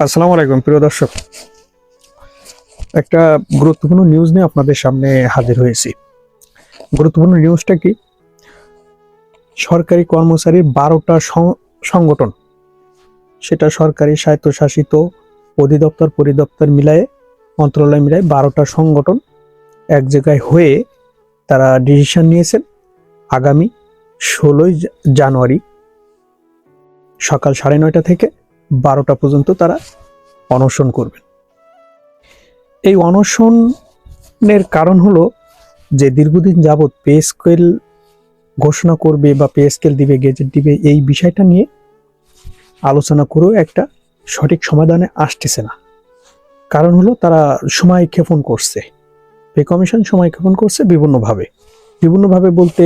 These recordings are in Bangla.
আসসালামু আলাইকুম, প্রিয় দর্শক। একটা গুরুত্বপূর্ণ নিউজ নিয়ে আপনাদের সামনে হাজির হয়েছি। গুরুত্বপূর্ণ নিউজটা কি? সরকারি কর্মচারীর বারোটা সংগঠন, সেটা সরকারি স্বায়ত্তশাসিত অধিদপ্তর, পরিদপ্তর মিলায়ে, মন্ত্রণালয় মিলায় বারোটা সংগঠন এক জায়গায় হয়ে তারা ডিসিশন নিয়েছেন। আগামী ষোলোই জানুয়ারি সকাল সাড়ে নয়টা থেকে বারোটা পর্যন্ত তারা অনশন করবেন। এই অনশনের কারণ হলো যে দীর্ঘদিন যাবৎ পে স্কেল ঘোষণা করবে বা পে স্কেল দিবে, গেজেট দিবে, এই বিষয়টা নিয়ে আলোচনা করেও একটা সঠিক সমাধানে আসতেছে না। কারণ হলো তারা সময় ক্ষেপণ করছে। পে কমিশন সময় ক্ষেপণ করছে বিভিন্নভাবে। বিভিন্নভাবে বলতে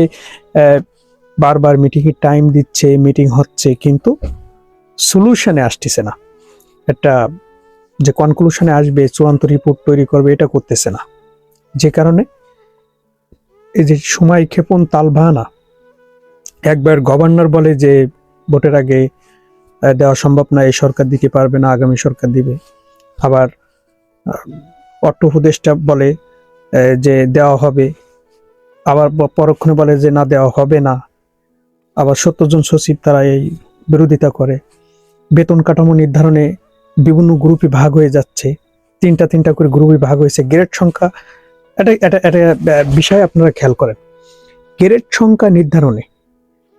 বারবার মিটিংয়ের টাইম দিচ্ছে মিটিং হচ্ছে, কিন্তু সলিউশনে আসতেছে না। একটা যে কনক্লুশনে আসবে, চূড়ান্ত রিপোর্ট তৈরি করবে, এটা করতেছে না। যে কারণে এই যে সময় ক্ষেপণ তাল বাহানা একবার গভর্নর বলে যে ভোটের আগে দেওয়া সম্ভব না, এই সরকার দিতে পারবে না, আগামী সরকার দিবে। আবার অর্থ উপদেষ্টা বলে যে দেওয়া হবে, আবার পরক্ষণে বলে যে না, দেওয়া হবে না। আবার সত্তর জন সচিব তারা এই বিরোধিতা করে। বেতন কাঠামো নির্ধারণে বিভিন্ন গ্রুপে ভাগ হয়ে যাচ্ছে। তিনটা তিনটা করে গ্রুপে ভাগ হয়েছে। গ্রেড সংখ্যা এটা এটা আহ, বিষয় আপনারা খেয়াল করেন। গ্রেড সংখ্যা নির্ধারণে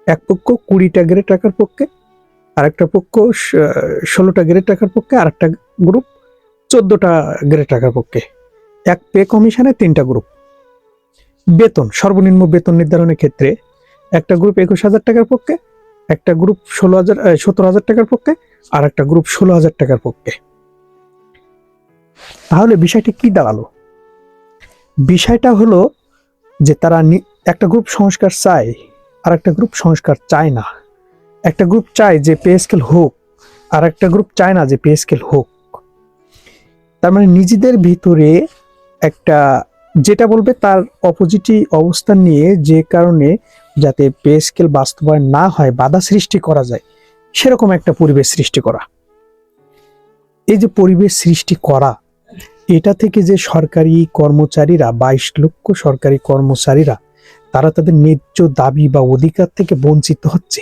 এক পক্ষ কুড়িটা গ্রেড রাখার পক্ষে আরেকটা পক্ষ ষোলোটা গ্রেড রাখার পক্ষে আরেকটা গ্রুপ চোদ্দটা গ্রেড রাখার পক্ষে। এক পে কমিশনে তিনটা গ্রুপ। বেতন সর্বনিম্ন বেতন নির্ধারণের ক্ষেত্রে একটা গ্রুপ একুশ হাজার টাকার পক্ষে একটা গ্রুপ ষোলো হাজার সতেরো হাজার টাকার পক্ষে আর একটা গ্রুপ ষোলো হাজার টাকার পক্ষে। তাহলে বিষয়টি কি দাঁড়াল? বিষয়টা হলো যে তারা একটা গ্রুপ সংস্কার চায় আর একটা গ্রুপ সংস্কার চায় না। একটা গ্রুপ চায় যে পে স্কেল হোক আর একটা গ্রুপ চায় না যে পে স্কেল হোক। তার মানে নিজেদের ভিতরে একটা, যেটা বলবে তার অপোজিটই অবস্থান নিয়ে যে কারণে যাতে পে স্কেল বাস্তবায়ন না হয়, বাধা সৃষ্টি করা যায়, সেরকম একটা পরিবেশ সৃষ্টি করা। এই যে পরিবেশ সৃষ্টি করা, এটা থেকে যে সরকারি কর্মচারীরা, বাইশ লক্ষ সরকারি কর্মচারীরা, তারা তাদের ন্যায্য দাবি বা অধিকার থেকে বঞ্চিত হচ্ছে।